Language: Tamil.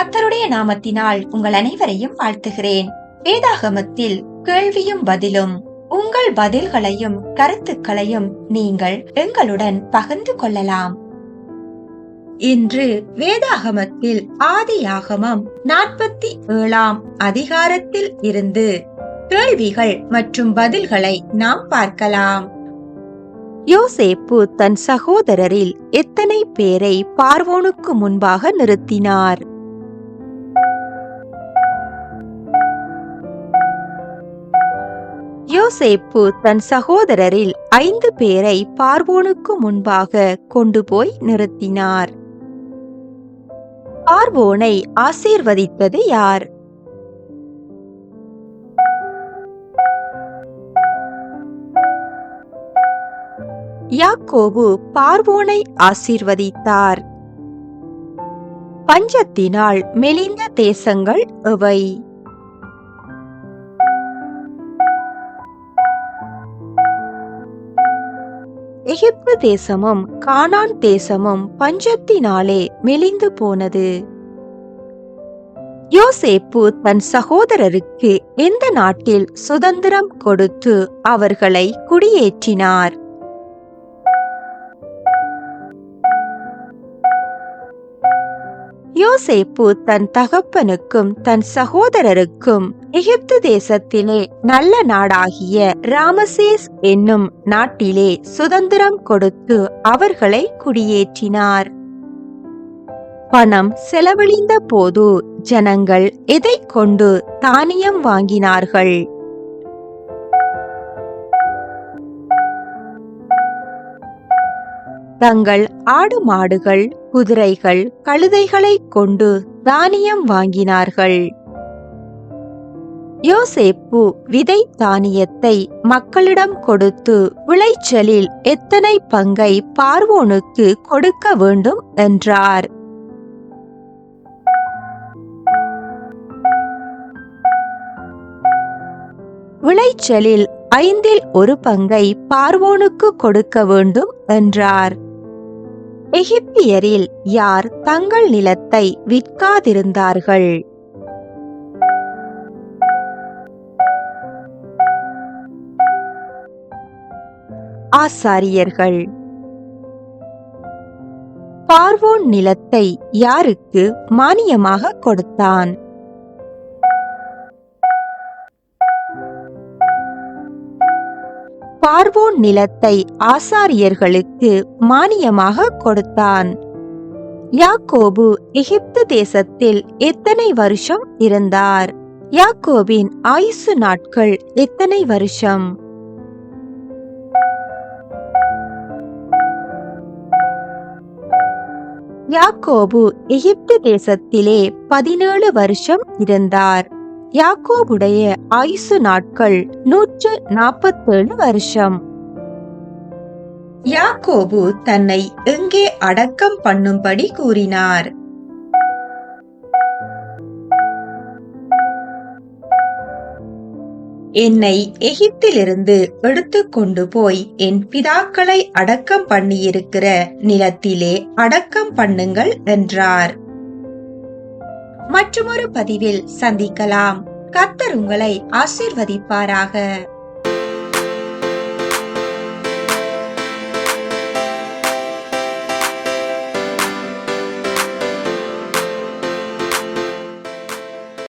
கத்தருடைய நாமத்தினால் உங்கள் அனைவரையும் வாழ்த்துகிறேன். வேதாகமத்தில் கேள்வியும் பதிலும் உங்கள் பதில்களையும் கருத்துக்களையும் நீங்கள் எங்களுடன் பகிர்ந்து கொள்ளலாம். இன்று வேதாகமத்தில் ஆதியாகமம் நாற்பத்தி ஏழாம் அதிகாரத்தில் இருந்து கேள்விகள் மற்றும் பதில்களை நாம் பார்க்கலாம். யோசேப்பு தன் சகோதரரில் எத்தனை பேரை பார்வோனுக்கு முன்பாக நிறுத்தினார்? யோசேப்பு தன் சகோதரரில் ஐந்து பேரை பார்வோனுக்கு முன்பாக கொண்டு போய் நிறுத்தினார். பார்வோனை ஆசீர்வதித்தது யார்? யாக்கோபு பார்வோனை ஆசீர்வதித்தார். பஞ்சத்தினால் மெலிந்த தேசங்கள் எவை எகிப்து தேசமும் கானான் தேசமும் பஞ்சத்தினாலே மெலிந்து போனது. யோசேப்பு தன் சகோதரருக்கு எந்த நாட்டில் சுதந்திரம் கொடுத்து அவர்களை குடியேற்றினார்? யோசேப்பு தன் தகப்பனுக்கும் தன் சகோதரருக்கும் எகிப்து தேசத்திலே நல்ல நாடாகிய ராமசேஸ் என்னும் நாட்டிலே சுதந்திரம் கொடுத்து அவர்களை குடியேற்றினார். பணம் செலவழிந்த போது ஜனங்கள் எதை கொண்டு தானியம் வாங்கினார்கள்? தங்கள் ஆடு மாடுகள் குதிரைகள் கழுதைகளை கொண்டு தானியம் வாங்கினார்கள். யோசேப்பு விதை தானியத்தை மக்களிடம் கொடுத்து விளைச்சலில் எத்தனை பங்கை பார்வோனுக்கு கொடுக்க வேண்டும் என்றார். விளைச்சலில் ஐந்தில் ஒரு பங்கை பார்வோனுக்கு கொடுக்க வேண்டும் என்றார். எகிப்தியரில் யார் தங்கள் நிலத்தை விற்காதிருந்தார்கள்? ஆசாரியர்கள். பார்வோன் நிலத்தை யாருக்கு மானியமாக கொடுத்தான்? பார்வோன் நிலத்தை ஆசாரியர்களுக்கு மானியமாக கொடுத்தான். யாக்கோபு எகிப்து தேசத்தில் எத்தனை வருஷம் இருந்தார்? யாக்கோபின் ஆயுசு நாட்கள் எத்தனை வருஷம்? யாக்கோபு எகிப்து தேசத்திலே பதினேழு வருஷம் இருந்தார். யாக்கோபுடைய ஆயுசு நாட்கள் நூற்று நாற்பத்தேழு வருஷம். யாக்கோபு தன்னை எங்கே அடக்கம் பண்ணும்படி கூறினார். என்னை எகிப்திலிருந்து எடுத்து கொண்டு போய் என் பிதாக்களை அடக்கம் பண்ணியிருக்கிற நிலத்திலே அடக்கம் பண்ணுங்கள் என்றார். மற்றொரு பதிவில் சந்திக்கலாம். கத்தர் உங்களை ஆசிர்வதிப்பாராக.